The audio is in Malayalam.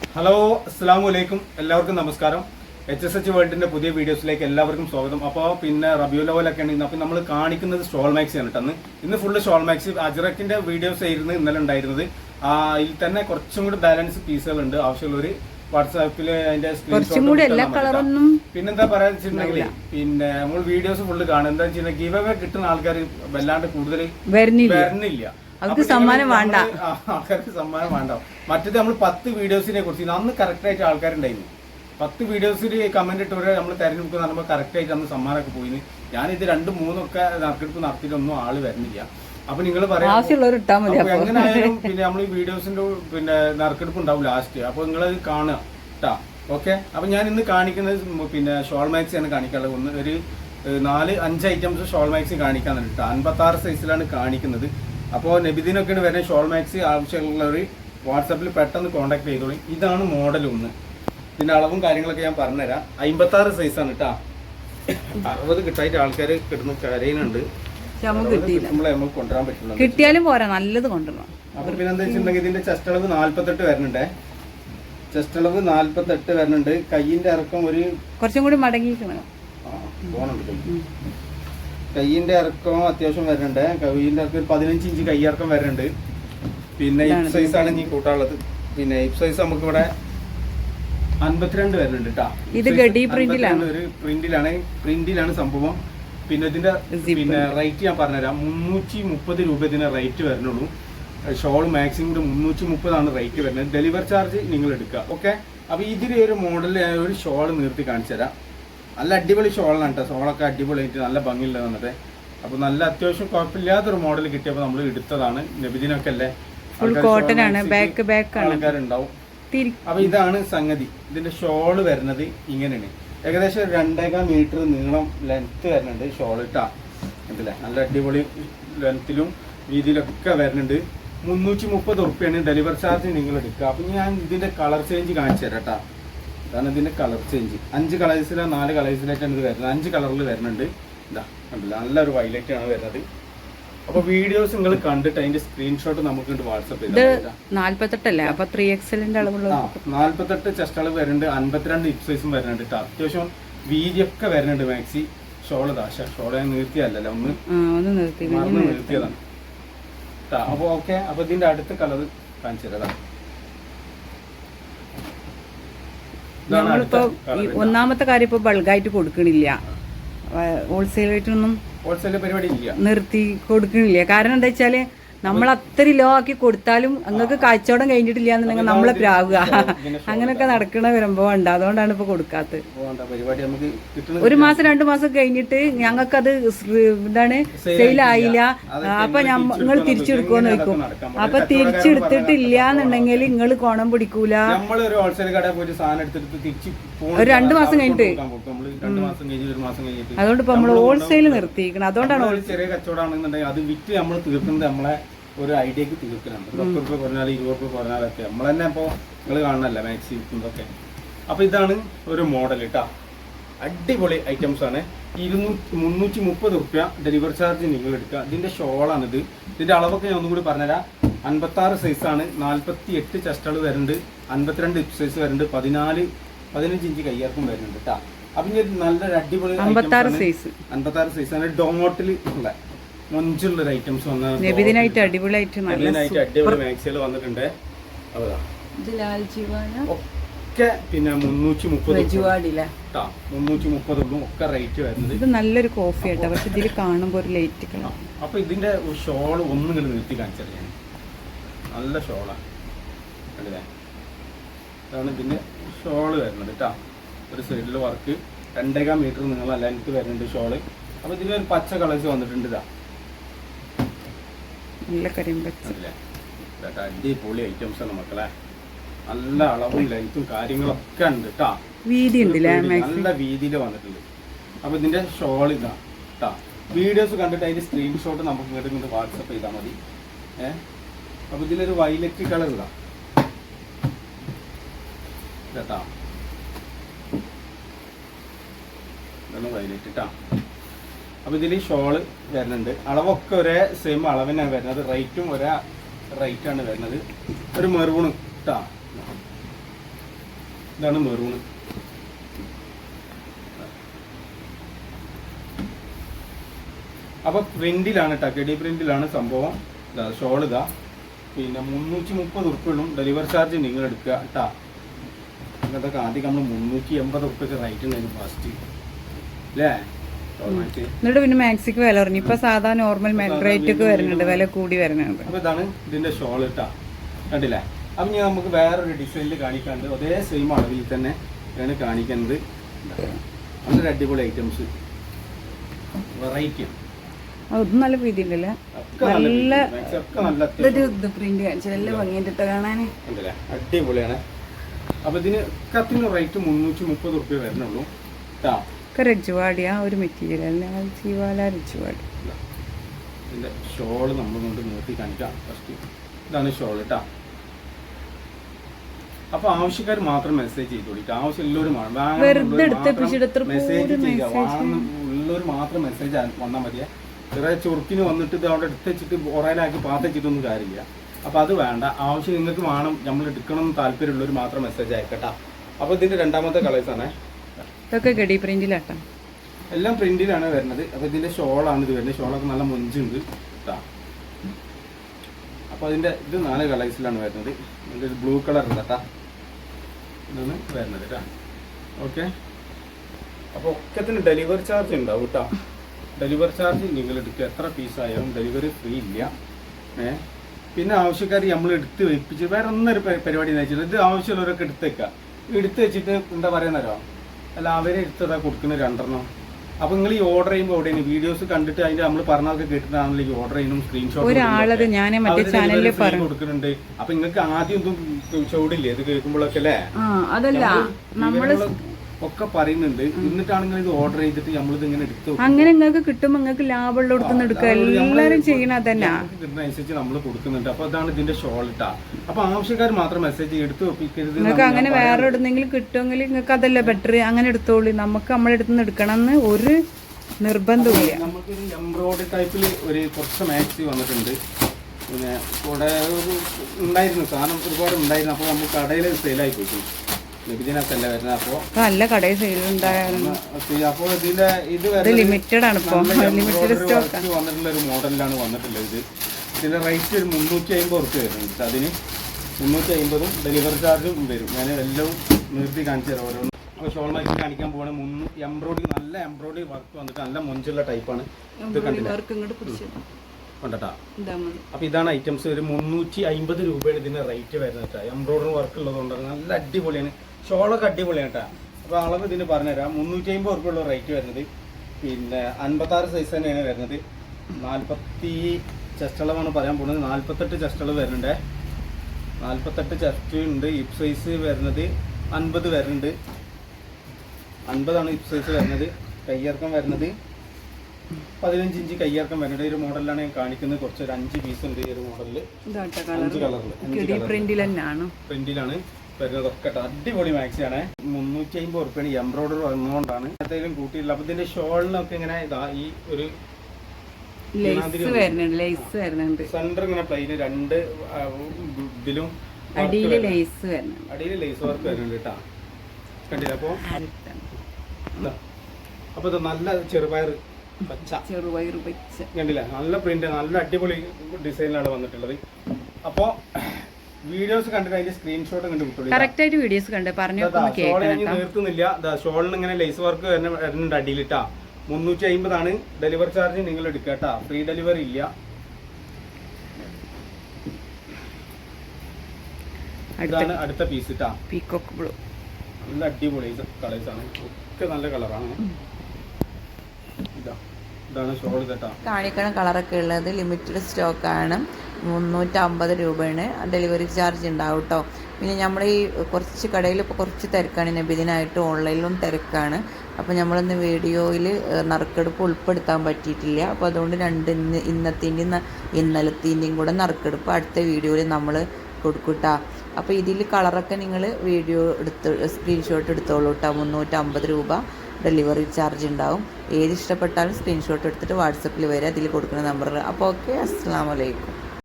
ഹലോ അസ്സാം വലൈക്കും എല്ലാവർക്കും നമസ്കാരം. എച്ച് എസ് എച്ച് വേൾഡിന്റെ പുതിയ വീഡിയോസിലേക്ക് എല്ലാവർക്കും സ്വാഗതം. അപ്പോൾ പിന്നെ റബ്യൂ ലെവലൊക്കെയാണ് ഇന്ന് അപ്പോൾ നമ്മൾ കാണിക്കുന്നത് സ്റ്റോൾ മാക്സി ആണ് കേട്ടോ. അന്ന് ഇന്ന് ഫുള്ള് സ്റ്റോൾ മാക്സി അജറക്കിന്റെ വീഡിയോസ് ആയിരുന്നു ഇന്നലെ ഉണ്ടായിരുന്നത്. ആ, ഇതിൽ തന്നെ കുറച്ചും കൂടി ബാലൻസ് പീസുകൾ ഉണ്ട് ആവശ്യമുള്ളവർ വാട്സാപ്പിൽ അതിന്റെ പിന്നെന്താ പറയാന്ന് വെച്ചിട്ടുണ്ടെങ്കിൽ പിന്നെ നമ്മൾ വീഡിയോസ് ഫുള്ള് കാണുക. എന്താ വെച്ചിട്ടുണ്ടെങ്കിൽ ഗീവ് അവേ കിട്ടുന്ന ആൾക്കാർ വല്ലാണ്ട് കൂടുതൽ വരുന്നില്ല. അവർക്ക് സമ്മാനം വേണ്ട. ആൾക്കാർക്ക് സമ്മാനം വേണ്ട. മറ്റേത് നമ്മൾ പത്ത് വീഡിയോസിനെ കുറിച്ച് അന്ന് കറക്റ്റ് ആയിട്ട് ആൾക്കാരുണ്ടായിരുന്നു. പത്ത് വീഡിയോസിൽ കമന്റ് ഇട്ടവരെ നമ്മൾ തെരഞ്ഞെടുക്കുന്ന കറക്റ്റ് ആയിട്ട് അന്ന് സമ്മാനമൊക്കെ പോയിന്. ഞാനിത് രണ്ടും മൂന്നൊക്കെ നറുക്കെടുപ്പ് നടത്തിയിട്ടൊന്നും ആൾ വരുന്നില്ല. അപ്പൊ നിങ്ങൾ പറയാം എങ്ങനെയായാലും പിന്നെ നമ്മൾ ഈ വീഡിയോസിന്റെ പിന്നെ നറുക്കെടുപ്പ് ഉണ്ടാവും ലാസ്റ്റ് അപ്പൊ നിങ്ങൾ കാണുക കേട്ടാ ഓക്കെ അപ്പൊ ഞാൻ ഇന്ന് കാണിക്കുന്നത് പിന്നെ ഷോൾ മാക്സി ആണ് കാണിക്കാനുള്ളത്. ഒന്ന് ഒരു നാല് അഞ്ച് ഐറ്റംസ് ഷോൾ മാക്സി കാണിക്കാൻ കേട്ടോ അൻപത്തി ആറ് സൈസിലാണ് കാണിക്കുന്നത്. അപ്പോൾ നബിദിനൊക്കെയാണ് വരുന്നത്. ഷോൾ മാക്സി ആവശ്യമുള്ളവർ വാട്സാപ്പിൽ പെട്ടെന്ന് കോൺടാക്ട് ചെയ്തോളി. ഇതാണ് മോഡൽ ഒന്ന്. ഇതിന്റെ അളവും കാര്യങ്ങളൊക്കെ ഞാൻ പറഞ്ഞുതരാം. അമ്പത്തി ആറ് സൈസാണ് കേട്ടാ അറുപത് കിട്ടായിട്ട് ആൾക്കാർ കിട്ടുന്നു പറ്റുള്ളൂ. കിട്ടിയാലും പോരാ നല്ലത് കൊണ്ടുവരണം. അപ്പൊ പിന്നെ എന്താ വെച്ചിട്ടുണ്ടെങ്കിൽ ഇതിന്റെ ചെസ്റ്റ് അളവ് നാല്പത്തെട്ട് വരുന്നുണ്ടേ. ചെസ്റ്റ് അളവ് നാല്പത്തെട്ട് വരുന്നുണ്ട്. കൈയിന്റെ ഇറക്കം ഒരു കുറച്ചും കൂടി മടങ്ങിയിരിക്കണം. ആ, കയ്യിന്റെ ഇറക്കം അത്യാവശ്യം വരുന്നുണ്ട് കയ്യിന്റെ ഇറക്കം പതിനഞ്ച് ഇഞ്ച് കൈയിറക്കം വരുന്നുണ്ട് പിന്നെ ഹിപ്പ് സൈസ് ആണ് ഇനി കൂട്ടാനുള്ളത്. പിന്നെ ഹിപ്പ് സൈസ് നമുക്ക് ഇവിടെ അൻപത്തിരണ്ട് വരുന്നുണ്ട് കേട്ടോ ഇത് ഗഡി പ്രിന്റിലാണ്. ഒരു പ്രിന്റിലാണ്. പ്രിന്റിലാണ് സംഭവം. പിന്നെ ഇതിന്റെ പിന്നെ റേറ്റ് ഞാൻ പറഞ്ഞുതരാം. മുന്നൂറ്റി മുപ്പത് രൂപ ഇതിന് റേറ്റ് വരുന്നുള്ളൂ ഷോൾ മാക്സിമം കൂടെ മുന്നൂറ്റി മുപ്പതാണ് റേറ്റ് വരുന്നത്. ഡെലിവർ ചാർജ് നിങ്ങൾ എടുക്കുക. ഓക്കെ? അപ്പൊ ഇതിലൊരു ഒരു മോഡൽ ഒരു ഷോൾ നിർത്തി കാണിച്ചു തരാം നല്ല അടിപൊളി ഷോളാണ് കേട്ടോ. ഷോളൊക്കെ അടിപൊളിയായിട്ട് നല്ല ഭംഗിയുള്ളത് വന്നിട്ട്. അപ്പൊ നല്ല അത്യാവശ്യം കുഴപ്പമില്ലാത്തൊരു മോഡൽ കിട്ടിയപ്പോൾ നമ്മൾ എടുത്തതാണ്. നബിദിനൊക്കെ അല്ലേ ഫുൾ കോട്ടൺ ആണ്. ബാക്ക് ബാക്ക് ആൾക്കാരുണ്ടാവും. തിരി അപ്പൊ ഇതാണ് സംഗതി. ഇതിന്റെ ഷോൾ വരുന്നത് ഇങ്ങനെയാണ്. ഏകദേശം രണ്ടേകാൽ മീറ്റർ നീളം ലെങ്ത് വരുന്നുണ്ട് ഷോൾ ഇട്ടാ കണ്ടില്ലേ നല്ല അടിപൊളി ലെങ്ത്തിലും വീതിയിലൊക്കെ വരുന്നുണ്ട്. മുന്നൂറ്റി മുപ്പത് ഉറുപ്പ്യാണ് ഡെലിവറി ചാർജ് നിങ്ങൾ എടുക്കുക അപ്പൊ ഞാൻ ഇതിന്റെ കളർ ചേഞ്ച് കാണിച്ചു തരാം കേട്ടാ ഇതാണ് ഇതിന്റെ കളർ ചേഞ്ച് അഞ്ച് കളേഴ്സിലോ നാല് കളേഴ്സിലായിട്ടാണ് ഇത് വരുന്നത്. അഞ്ച് കളറിൽ വരുന്നുണ്ട്. ഇതാ കണ്ടില്ല? നല്ലൊരു വൈലറ്റ് ആണ് വരുന്നത്. അപ്പൊ വീഡിയോസ് നിങ്ങൾ കണ്ടിട്ട് അതിന്റെ സ്ക്രീൻഷോട്ട് നമുക്ക് വാട്സ്ആപ്പ് ഇത് ചെയ്താൽ മതി. നാല്പത്തെട്ടല്ലേ അപ്പൊ ത്രീ എക്സലിന്റെ അളവുള്ള ആ, നാല്പത്തെട്ട് ചെസ്റ്റ് അളവ് വരുന്നുണ്ട്. അൻപത്തിരണ്ട് ഹിപ്പ് സൈസും വരുന്നുണ്ട് അത്യാവശ്യം വീതിയൊക്കെ വരുന്നുണ്ട് മാക്സി ഷോൾ ദാശ ഷോൾ ഞാൻ നിർത്തിയല്ലല്ലോ ഒന്ന്. മറന്ന് നിർത്തിയതാണ്. അപ്പൊ ഓക്കെ അപ്പൊ ഇതിന്റെ അടുത്ത കളർ കാണിച്ചു തരാം നമ്മളിപ്പോ ഈ ഒന്നാമത്തെ കാര്യം ഇപ്പൊ ബൾക്കായിട്ട് കൊടുക്കണില്ല. ഹോൾസെയിൽ ഇല്ല. നിർത്തി കൊടുക്കണില്ല. കാരണം എന്താ വെച്ചാൽ നമ്മൾ അത്രയും ലോ ആക്കി കൊടുത്താലും അങ്ങക്ക് കാഴ്ചവടം കഴിഞ്ഞിട്ടില്ല എന്നുണ്ടെങ്കിൽ നമ്മളെ പ്രാവുക. അങ്ങനെയൊക്കെ നടക്കണ വരുമ്പോ ഉണ്ട്. അതുകൊണ്ടാണ് ഇപ്പൊ കൊടുക്കാത്തത്. ഒരു മാസം രണ്ടു മാസം കഴിഞ്ഞിട്ട് ഞങ്ങൾക്കത് എന്താണ് സെയിലായില്ല അപ്പൊ നിങ്ങൾ തിരിച്ചെടുക്കുമെന്ന് വെക്കും അപ്പൊ തിരിച്ചെടുത്തിട്ടില്ല എന്നുണ്ടെങ്കിൽ നിങ്ങൾ കോണം പിടിക്കൂല. നമ്മളൊരു ഹോൾസെയിൽ കടയിൽ പോയിട്ട് സാധനം എടുത്തിട്ട് തിരിച്ച് ഒരു രണ്ട് മാസം കഴിഞ്ഞിട്ട്. അതുകൊണ്ട് ഇപ്പൊ നമ്മൾ ഹോൾസെയിൽ നിർത്തിയിരിക്കണം. അതുകൊണ്ടാണ് ചെറിയ കച്ചവടമാണെന്നുണ്ടെങ്കിൽ അത് വിറ്റ് നമ്മൾ തീർക്കുന്നത് നമ്മളെ ഒരു ഐഡിയക്ക് തീർക്കുന്നുണ്ട് പത്ത് റുപ്യ കുറഞ്ഞാൽ ഇരുപത് റുപ്യ കുറഞ്ഞാലൊക്കെ. നമ്മൾ തന്നെ ഇപ്പോൾ നിങ്ങൾ കാണണല്ല മാക്സി വിൽക്കുന്നതൊക്കെ അപ്പോൾ ഇതാണ് ഒരു മോഡൽ കേട്ടോ അടിപൊളി ഐറ്റംസ് ആണ്. ഇരുന്നൂറ്റി മുന്നൂറ്റി മുപ്പത് റുപ്യ ഡെലിവറി ചാർജ് നിങ്ങൾ എടുക്കുക. ഇതിന്റെ ഷോളാണിത്. ഇതിന്റെ അളവൊക്കെ ഞാൻ ഒന്നും കൂടി പറഞ്ഞുതരാം അൻപത്താറ് സൈസാണ് നാൽപ്പത്തി എട്ട് ചെസ്റ്റൾ വരുന്നുണ്ട്. അൻപത്തിരണ്ട് ഹിപ്പ് സൈസ് വരുന്നുണ്ട്. പതിനാല് പതിനഞ്ച് ഇഞ്ച് കയ്യാർക്കും വരുന്നുണ്ട് കേട്ടോ അപ്പൊ ഇനി ഒരു നല്ലൊരു അടിപൊളി അമ്പത്താറ് സൈസ് അൻപത്താറ് സൈസാണ് ഡോട്ടിൽ ഉള്ള മൊഞ്ചുള്ള ഒരു ഐറ്റംസ് വന്ന നബിദിനായിട്ട് അടിപൊളിയായിട്ട് നല്ല നല്ലതായിട്ട് അടിപൊളി മാക്സികൾ വന്നിട്ടുണ്ട്. അതാ ഇത്. ലാൽ ജീവാന ഒക്കെ പിന്നെ മുന്നൂറ്റി മുപ്പത് മുന്നൂറ്റി മുപ്പതും ഒക്കെ റേറ്റ് വരുന്നത്. ഇത് നല്ലൊരു കോഫി ആട്ടോ. പക്ഷെ ഇതിൽ കാണുമ്പോൾ ഒരു ലൈറ്റ് കാണാം അപ്പൊ ഇതിന്റെ ഷോൾ ഒന്നും ഇങ്ങോട്ട് നിർത്തി കാണിച്ചറിയാൻ ഞാൻ. നല്ല ഷോളാണ് കണ്ടില്ലേ? ഇതാണ് ഇതിന്റെ ഷോൾ വരുന്നത് കേട്ടോ ഒരു സൈഡിൽ വർക്ക് രണ്ടേകാൽ മീറ്റർ നിങ്ങൾ ലെങ്ത് വരുന്നുണ്ട് ഷോൾ. അപ്പൊ ഒരു പച്ച കളേഴ്സ് വന്നിട്ടുണ്ട് ഇതാ നല്ല ഇതൊക്കെ അടിപൊളി ഐറ്റംസ് ആണ് മക്കളെ. നല്ല അളവും ലെങ്ത്തും കാര്യങ്ങളൊക്കെ ഉണ്ട് കേട്ടാ വീതി നല്ല വീതിയിൽ വന്നിട്ടുണ്ട്. അപ്പൊ ഇതിന്റെ ഷോൾ ഇതാ കേട്ടാ വീഡിയോസ് കണ്ടിട്ട് അതിന്റെ സ്ക്രീൻഷോട്ട് നമുക്ക് ഇങ്ങോട്ട് ഇങ്ങോട്ട് വാട്സപ്പ് ചെയ്താൽ മതി. ഏഹ് അപ്പൊ ഇതിലൊരു വൈലറ്റ് കളർ ഇതാ. കേട്ടാ ഇതൊന്ന് വൈലറ്റ് കേട്ടാ അപ്പൊ ഇതിൽ ഷോൾ വരുന്നുണ്ട്. അളവൊക്കെ ഒരേ സെയിം അളവിനാണ് വരുന്നത്. റേറ്റും ഒരേ റേറ്റ് ആണ് വരുന്നത്. ഒരു മെറൂണ് കേട്ടാ ഇതാണ് മെറൂണ് അപ്പൊ പ്രിന്റിലാണ് ടക്കടി പ്രിന്റിലാണ് സംഭവം. ഷോൾ ഇതാ. പിന്നെ മുന്നൂറ്റി മുപ്പത് ഉറുപ്പികളും ഡെലിവറി ചാർജ് നിങ്ങൾ എടുക്കുക കേട്ടാ ഇങ്ങനത്തെ ആദ്യം നമ്മൾ മുന്നൂറ്റി എൺപത് ഉറുപ്പ്യക്ക് റേറ്റ് ഉണ്ടായിരുന്നു ഫസ്റ്റ് അല്ലേ എന്നിട്ട് പിന്നെ മാക്സിക്ക് വില പറഞ്ഞു ഇപ്പൊ സാധാ നോർമൽ റേറ്റ് ഒക്കെ വരുന്നുണ്ട്. വില കൂടി വരുന്നുണ്ട്. അപ്പൊ ഇതാണ് ഇതിന്റെ ഷോൾ ഇട്ടാ കണ്ടില്ലേ? അപ്പൊ ഞാൻ നമുക്ക് വേറൊരു ഡിസൈനിൽ കാണിക്കാണ്ട് അതേ സെയിം അളവിൽ തന്നെ ആണ് കാണിക്കുന്നത്. നല്ല അടിപൊളി ഐറ്റംസ് വെറൈറ്റി അത് നല്ല പ്രീതി ഉണ്ടല്ലേ നല്ല ഇതൊരു പ്രിന്റ് കാണിച്ചു. നല്ല ഭംഗിയുണ്ട് കാണാനേ. അടിപൊളിയാണ്. അപ്പൊ ഇതിന് കത്തിന് റേറ്റ് മുന്നൂറ്റി മുപ്പത് റുപ്യ വരുന്നുള്ളൂ കേട്ടാ രജുവാടിയാ ഒരു മെറ്റീരിയൽ ജീവാല രജുവാടി ഇതിന്റെ ഷോൾ നമ്മൾ കൊണ്ട് നോക്കി കാണിക്കാം ഫസ്റ്റ് ഇതാണ് ഷോൾ കേട്ടാ അപ്പൊ ആവശ്യക്കാർ മാത്രം മെസ്സേജ് ചെയ്തോളി ആവശ്യം എല്ലാവരും വെറുതെ എടുത്ത് പിടിച്ചിട്ട് എത്ര മെസ്സേജ് ചെയ്യുക ഉള്ളവർ മാത്രം മെസ്സേജ് വന്നാൽ മതിയെ. ചെറിയ ചുറുക്കിന് വന്നിട്ട് ഇത് അവിടെ എടുത്ത് വെച്ചിട്ട് ഓറയിലാക്കി പാത്ത് കാര്യമില്ല. അപ്പൊ അത് വേണ്ട. ആവശ്യം നിങ്ങൾക്ക് വേണം. നമ്മൾ എടുക്കണം എന്ന് താല്പര്യമുള്ളവർ മാത്രം മെസ്സേജ് അയക്കട്ടാ. അപ്പോൾ ഇതിന്റെ രണ്ടാമത്തെ കളേഴ്സ് ആണ്. ഇതൊക്കെ ഗഡി പ്രിന്റിലാട്ടാ. എല്ലാം പ്രിന്റിലാണ് വരുന്നത്. അപ്പൊ ഇതിന്റെ ഷോളാണ് ഇത് വരുന്നത്. ഷോളൊക്കെ നല്ല മൊഞ്ചുണ്ട് കേട്ടോ അപ്പോൾ അതിന്റെ ഇത് നാല് കളേഴ്സിലാണ് വരുന്നത്. ഇതിന്റെ ഒരു ബ്ലൂ കളർ ഉണ്ട് കേട്ടാ ഇതാണ് വരുന്നത് കേട്ടാ ഓക്കെ അപ്പൊ ഒക്കത്തിന് ഡെലിവറി ചാർജ് ഉണ്ടാവും കേട്ടോ ഡെലിവറി ചാർജ് നിങ്ങൾ എടുക്കുക. എത്ര പീസായാലും ഡെലിവറി ഫ്രീ ഇല്ല. ഏ? പിന്നെ ആവശ്യക്കാർ നമ്മൾ എടുത്ത് വെപ്പിച്ച് വേറെ ഒന്നൊരു പരിപാടി എന്ന് വെച്ചാൽ ഇത് ആവശ്യമുള്ളവരൊക്കെ എടുത്ത് വെക്കുക എടുത്ത് വെച്ചിട്ട് എന്താ പറയുന്നല്ലോ അല്ല അവരെ എടുത്തതാ കൊടുക്കുന്ന രണ്ടെണ്ണം. അപ്പൊ നിങ്ങൾ ഈ ഓർഡർ ചെയ്യുമ്പോൾ എവിടെയാണ്? വീഡിയോസ് കണ്ടിട്ട് അതിന്റെ നമ്മൾ പറഞ്ഞതൊക്കെ കേട്ടിട്ടാണല്ലോ ഈ ഓർഡർ ചെയ്യുന്നു സ്ക്രീൻഷോട്ട് കൊടുക്കുന്നുണ്ട്. അപ്പൊ നിങ്ങൾക്ക് ആദ്യം ഒന്നും ചൂടില്ലേ ഇത് കേൾക്കുമ്പോഴൊക്കെ അല്ലേ? അതല്ല. നമ്മൾ ഒക്കെ പറയുന്നുണ്ട്. എന്നിട്ടാണെങ്കിൽ ഇത് ഓർഡർ ചെയ്തിട്ട് നമ്മളിത് ഇങ്ങനെ എടുത്തു. അങ്ങനെ നിങ്ങൾക്ക് കിട്ടും നിങ്ങൾക്ക് ലാഭമുള്ള നിന്ന് എടുക്കുക. എല്ലാവരും ചെയ്യണ അതന്നെ. നമുക്ക് കിട്ടുന്നതനുസരിച്ച് നമ്മൾ കൊടുക്കുന്നുണ്ട്. അപ്പൊ അതാണ് ഇതിന്റെ ഷോൾട്ട അപ്പൊ ആവശ്യക്കാർ മാത്രം മെസ്സേജ് എടുത്ത് ഒപ്പിക്കരുത് നിങ്ങൾക്ക് അങ്ങനെ വേറെ എവിടെന്നെങ്കിലും കിട്ടുമെങ്കിൽ നിങ്ങൾക്ക് അതല്ലേ ബെറ്റർ അങ്ങനെ എടുത്തോളൂ. നമുക്ക് നമ്മളെടുത്ത് നിന്ന് എടുക്കണം എന്ന് ഒരു നിർബന്ധമില്ല നമുക്ക് എംബ്രോയിഡറി ടൈപ്പിൽ ഒരു കുറച്ച് മാക്സി വന്നിട്ടുണ്ട്. പിന്നെ കൂടെ ഉണ്ടായിരുന്നു. സാധനം ഒരുപാട് ഉണ്ടായിരുന്നു. അപ്പോൾ നമുക്ക് കടയിൽ സെയിലായി പോയി. ലഭിച്ചതിനകത്തല്ല വരുന്നത് അപ്പോൾ നല്ല കടയിൽ സെയിൽ ഉണ്ടായിരുന്നു അപ്പോൾ ഇതിന്റെ ഇത് ലിമിറ്റഡ് ആണ് ഇപ്പൊ. ലിമിറ്റഡ് സ്റ്റോക്ക് വന്നിട്ടുള്ള ഒരു മോഡലിലാണ് വന്നിട്ടുള്ളത് ഇത്. ഇതിന്റെ റേറ്റ് ഒരു മുന്നൂറ്റി അമ്പത് റുപ്യ വരുന്നുണ്ട് അതിന് മുന്നൂറ്റി അമ്പതും ഡെലിവറി ചാർജും വരും. ഞാൻ എല്ലാം നിർത്തി കാണിച്ചു തരാം ഓരോന്ന്. അപ്പോൾ ഷോൾ മാറ്റി കാണിക്കാൻ പോകണേ മുന്നൂ എംബ്രോയിഡറി നല്ല എംബ്രോയിഡറി വർക്ക് വന്നിട്ട് നല്ല മൊഞ്ചുള്ള ടൈപ്പാണ് ഇത് കണ്ടില്ല? കണ്ടട്ടാ? അപ്പോൾ ഇതാണ് ഐറ്റംസ് ഒരു മുന്നൂറ്റി അമ്പത് രൂപയാണ് ഇതിന്റെ റേറ്റ് വരുന്നത് എംബ്രോയിഡറി വർക്ക് ഉള്ളതുകൊണ്ട് നല്ല അടിപൊളിയാണ്. ഷോളൊക്കെ അടിപൊളിയാണ് കേട്ടോ. അപ്പോൾ അളവ് ഇതിന് പറഞ്ഞുതരാം. മുന്നൂറ്റി അമ്പത് റുപ്യുള്ള റേറ്റ് വരുന്നത്. പിന്നെ അൻപത്താറ് സൈസ് തന്നെയാണ് വരുന്നത്. നാൽപ്പത്തി ചെസ്റ്റ് അളവാണ് പറയാൻ പോകുന്നത്. നാൽപ്പത്തെട്ട് ചെസ്റ്റ് അളവ് വരുന്നുണ്ട്. നാൽപ്പത്തെട്ട് ചെസ്റ്റ് ഉണ്ട്. ഇപ് സൈസ് വരുന്നത് അൻപത് വരുന്നുണ്ട്. അൻപതാണ് ഇപ് സൈസ് വരുന്നത്. കയ്യിറക്കം വരുന്നത് പതിനഞ്ച് ഇഞ്ച് കയ്യിറക്കം വരുന്നുണ്ട്. ഒരു മോഡലിലാണ് ഞാൻ കാണിക്കുന്നത്. കുറച്ച് ഒരു അഞ്ച് പീസ് ഉണ്ട് ഈ ഒരു മോഡലിൽ അഞ്ച് കളറിൽ പ്രിന്റിലാണ് വരുന്നതൊക്കെ അടിപൊളി മാക്സിയാണ് മുന്നൂറ്റി അമ്പത് ഉറുപ്പിയാണ് എംബ്രോയിഡറി വന്നുകൊണ്ടാണ് എന്തെങ്കിലും കൂട്ടിയില്ല അപ്പൊ ഇതിന്റെ ഷോളിനൊക്കെ ഇങ്ങനെ ഇതാ ഈ ഒരു സെന്റർ ഇങ്ങനെ പ്ലെയിന് രണ്ട് ഇതിലും അടിയിൽ ലേസ് വരുന്നുണ്ട്. അടിയിൽ ലേസ് വർക്ക് വരുന്നുണ്ട് കേട്ടാ. കണ്ടില്ല? അപ്പൊ ഇതാ. അപ്പൊ ഇത് നല്ല ചെറുപയർ പച്ച. ചെറുപയർ വെച്ച് കണ്ടില്ല? നല്ല പ്രിന്റ് നല്ല അടിപൊളി ഡിസൈനിലാണ് വന്നിട്ടുള്ളത്. അപ്പോ വീഡിയോസ് കണ്ടിട്ട് അതിന്റെ സ്ക്രീൻഷോട്ട് കണ്ട് വിട്ടോളൂ കറക്റ്റ് ആയിട്ട് വീഡിയോസ് കണ്ട്. പറഞ്ഞു നിർത്തുന്നില്ല. ഷോളിന് ഇങ്ങനെ ലേസ് വർക്ക് വരുന്നുണ്ട് അടിയിലിട്ടാ. മുന്നൂറ്റി അമ്പതാണ് ഡെലിവറി ചാർജ് നിങ്ങൾ എടുക്കട്ടാ കേട്ടാ. ഫ്രീ ഡെലിവറി ഇല്ല. അടുത്ത ഇതാണ് അടുത്ത പീസ് ഇട്ടാ പീക്കോക്ക് ബ്ലൂ നല്ല അടിപൊളി കളേഴ്സ് ആണ്. ഒക്കെ നല്ല കളറാണ് ഇതാ ഇതാണ് ഷോൾ കേട്ടാ കാണിക്കണ കളറൊക്കെ ഉള്ളത്. ലിമിറ്റഡ് സ്റ്റോക്കാണ് മുന്നൂറ്റമ്പത് രൂപയാണ് ഡെലിവറി ചാർജ് ഉണ്ടാവും കേട്ടോ പിന്നെ നമ്മൾ ഈ കുറച്ച് കടയിൽ ഇപ്പോൾ കുറച്ച് തിരക്കാണ് നബിദിനായിട്ട് ഓൺലൈനിലും തിരക്കാണ്. അപ്പോൾ നമ്മളിന്ന് വീഡിയോയിൽ നറുക്കെടുപ്പ് ഉൾപ്പെടുത്താൻ പറ്റിയിട്ടില്ല. അപ്പോൾ അതുകൊണ്ട് രണ്ട് ഇന്ന് ഇന്നത്തിന്റെയും ഇന്നലത്തിന്റെയും കൂടെ നറുക്കെടുപ്പ് അടുത്ത വീഡിയോയിൽ നമ്മൾ കൊടുക്കൂട്ടാ. അപ്പോൾ ഇതിൽ കളറൊക്കെ നിങ്ങൾ വീഡിയോ എടുത്ത് സ്ക്രീൻഷോട്ട് എടുത്തോളൂ കേട്ടോ മുന്നൂറ്റമ്പത് രൂപ ഡെലിവറി ചാർജ് ഉണ്ടാവും. ഏത് ഇഷ്ടപ്പെട്ടാലും സ്ക്രീൻഷോട്ട് എടുത്തിട്ട് വാട്സപ്പിൽ വരിക അതിൽ കൊടുക്കുന്ന നമ്പറിൽ അപ്പോൾ ഓക്കെ അസ്സാം വലൈക്കും